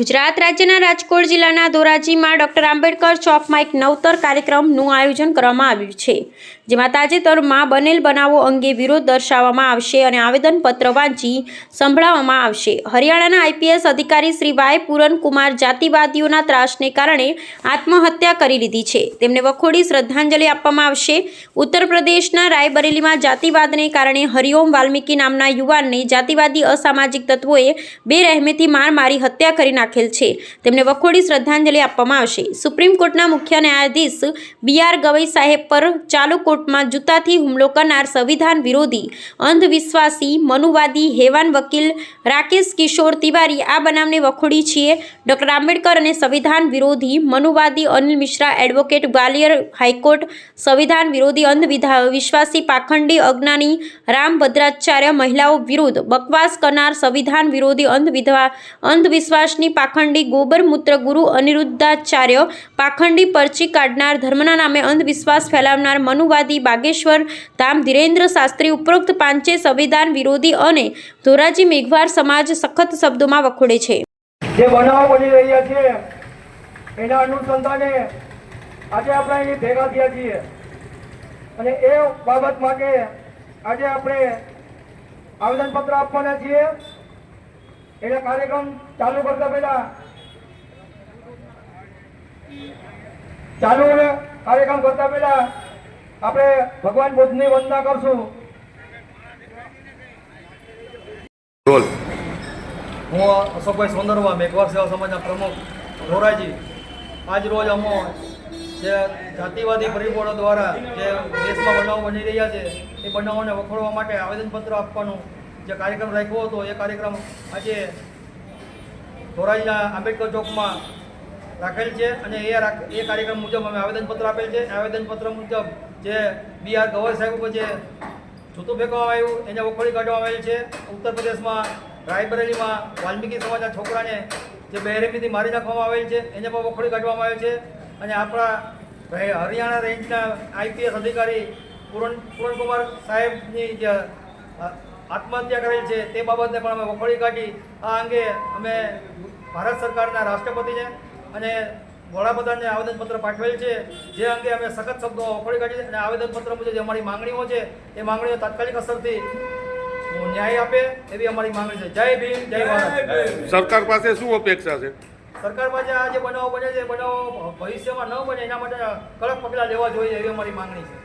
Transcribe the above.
ગુજરાત રાજ્યના રાજકોટ જિલ્લાના ધોરાજીમાં ડોક્ટર આંબેડકર ચોકમાં એક નવતર કાર્યક્રમનું આયોજન કરવામાં આવ્યું છે. જેમાં તાજેતરમાં બનેલ બનાવો અંગે વિરોધ દર્શાવવામાં આવશે અને આવેદનપત્ર વાંચી સંભળાવવામાં આવશે. હરિયાણાના આઈપીએસ અધિકારી શ્રી વાય પૂરનકુમાર જાતિવાદીઓના ત્રાસને કારણે આત્મહત્યા કરી લીધી છે. તેમને વખોડી શ્રદ્ધાંજલિ આપવામાં આવશે. ઉત્તર પ્રદેશના રાયબરેલીમાં જાતિવાદને કારણે હરિઓમ વાલ્મીકી નામના યુવાનને જાતિવાદી અસામાજિક તત્વોએ બેરહેમેથી માર મારી હત્યા કરી નાખેલ છે. તેમને વખોડી શ્રદ્ધાંજલિ આપવામાં આવશે. સુપ્રીમ કોર્ટના મુખ્ય ન્યાયાધીશ બી આર ગવઈ સાહેબ પર ચાલુ કોર્ટમાં જૂતાથી હુમલો કરનાર સંવિધાન વિરોધી અંધવિશ્વાસી મનુવાદી હેવાન વકીલ રાકેશ કિશોર તિવારી આ બનાવને વખોડી છીએ. ડોક્ટર આંબેડકર અને સંવિધાન વિરોધી Manuvadi Anil Mishra advocate Gwalior high court, સંવિધાન વિરોધી અંધવિધા વિશ્વાસી પાખંડી અજ્ઞાની રામ ભદ્રાચાર્ય મહિલાઓ વિરુદ્ધ બકવાસ કરનાર સંવિધાન વિરોધી અંધવિધવા અંધવિશ્વાસની પાખંડી ગોબર મૂત્ર ગુરુ અનિરુદ્ધાચાર્ય પાખંડી પરચી કાઢનાર ધર્મના નામે અંધવિશ્વાસ ફેલાવનાર મનુવાદી બાગેશ્વર, ધામ ધીરેન્દ્ર શાસ્ત્રી ઉપરોક્ત પાંચે સંવિધાન વિરોધી અને ધોરાજી મેઘવાર સમાજ સખત શબ્દોમાં વખોડે છે. જે બનાવો બની રહ્યા છે, એના અનુસંધાને આજે આપણે અહીં ભેગા થયા છીએ. અને એ બાબત માટે આજે આપણે આવેદનપત્ર આપવાના છીએ. એના કાર્યક્રમ ચાલુ કરતા પહેલા ચાલુ કાર્યક્રમ કરતા પહેલા આપણે ભગવાન બુદ્ધની વંદના કરશું. બોલ. હું અશોકભાઈ સોંદરવા મેઘવાર સેવા સમાજના પ્રમુખ ધોરાજી. આજ રોજ અમો જે જાતિવાદી પરિબળો દ્વારા જે દેશમાં બનાવો બની રહ્યા છે એ બનાવોને વખોડવા માટે આવેદનપત્ર આપવાનું જે કાર્યક્રમ રાખ્યો હતો એ કાર્યક્રમ આજે ધોરાજીના આંબેડકર ચોકમાં રાખેલ છે અને એ એ કાર્યક્રમ મુજબ અમે આવેદનપત્ર આપેલ છે. આવેદનપત્ર મુજબ જે બી આર ગવર સાહેબ ઉપર જે જૂતું ફેંકવામાં આવ્યું, એને વખોડી કાઢવામાં આવેલ છે. ઉત્તર પ્રદેશમાં રાયબરેલીમાં વાલ્મીકી સમાજના છોકરાને જે બહેરેમીથી મારી નાખવામાં આવેલ છે, એને પણ વખોડી કાઢવામાં આવેલ છે. અને આપણા હરિયાણા રેન્જના આઈપીએસ અધિકારી પૂરણ, પૂરણકુમાર સાહેબની જે આત્મહત્યા કરેલ છે, તે બાબતને પણ અમે વખોડી કાઢી. આ અંગે અમે ભારત સરકારના રાષ્ટ્રપતિને અને વડાપ્રધાનને આવેદનપત્ર પાઠવેલ છે. જે અંગે અમે સખત શબ્દો વખોડી કાઢી અને આવેદનપત્ર મુજબ જે અમારી માંગણીઓ છે એ માંગણીઓ તાત્કાલિક અસરથી ન્યાય આપે એવી અમારી માંગણી છે. જય ભીમ જય ભારત. સરકાર પાસે શું અપેક્ષા છે? સરકાર પાસે આ જે બનાવો બને છે એ બનાવો ભવિષ્યમાં ન બને એના માટે કડક પગલાં લેવા જોઈએ એવી અમારી માંગણી છે.